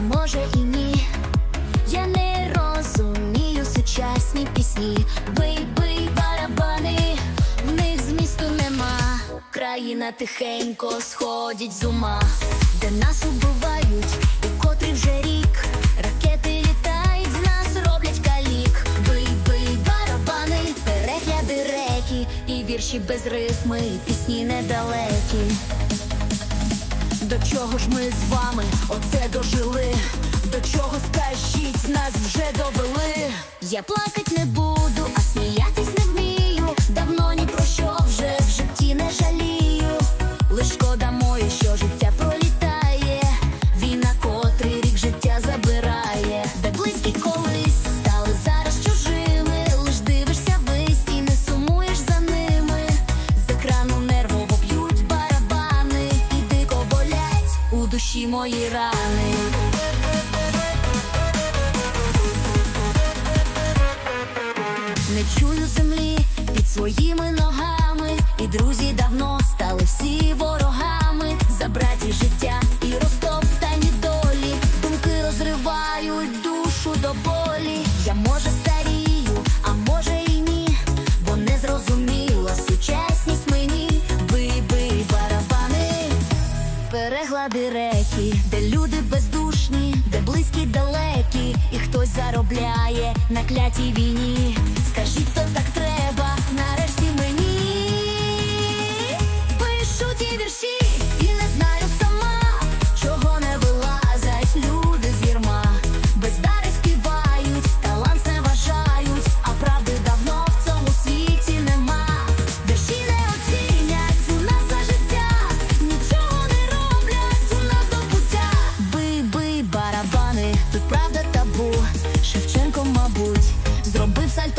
може і ні. Я не розумію сучасні пісні. Бий, бий, барабани, в них змісту нема. Країна тихенько сходить з ума, де нас убивають, і котрий вже рік. Ракети літають, з нас роблять калік. Бий, бий, барабани, перегляди реки, і вірші без рифми, і пісні недалекі. До чого ж ми з вами оце дожили? До чого скажіть, нас вже довели? Я плакать не буду, а сміятись душі мої рани. Не чую землі під своїми ногами, і друзі давно стали всі ворогами. Забраті життя і розтоптані долі. Думки розривають душу до болі. Я може старію, а може і ні, бо не зрозуміла сучасність мені. Бий, бий, барабани, переглади реки, на клятій війні.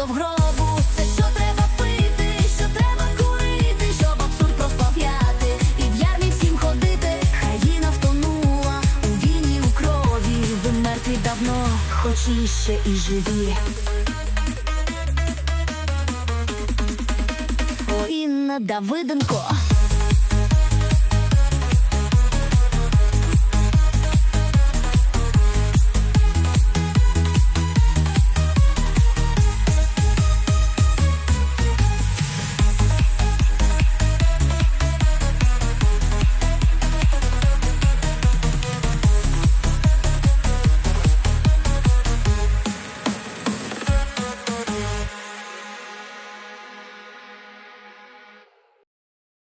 Сальто в гробу. Це що треба пити, що треба курити, щоб абсурд прославляти. І в ярмі всім ходити. Країна втонула у війні, у крові. Ви мертві давно, хоч і ще і живі. Інна Давиденко.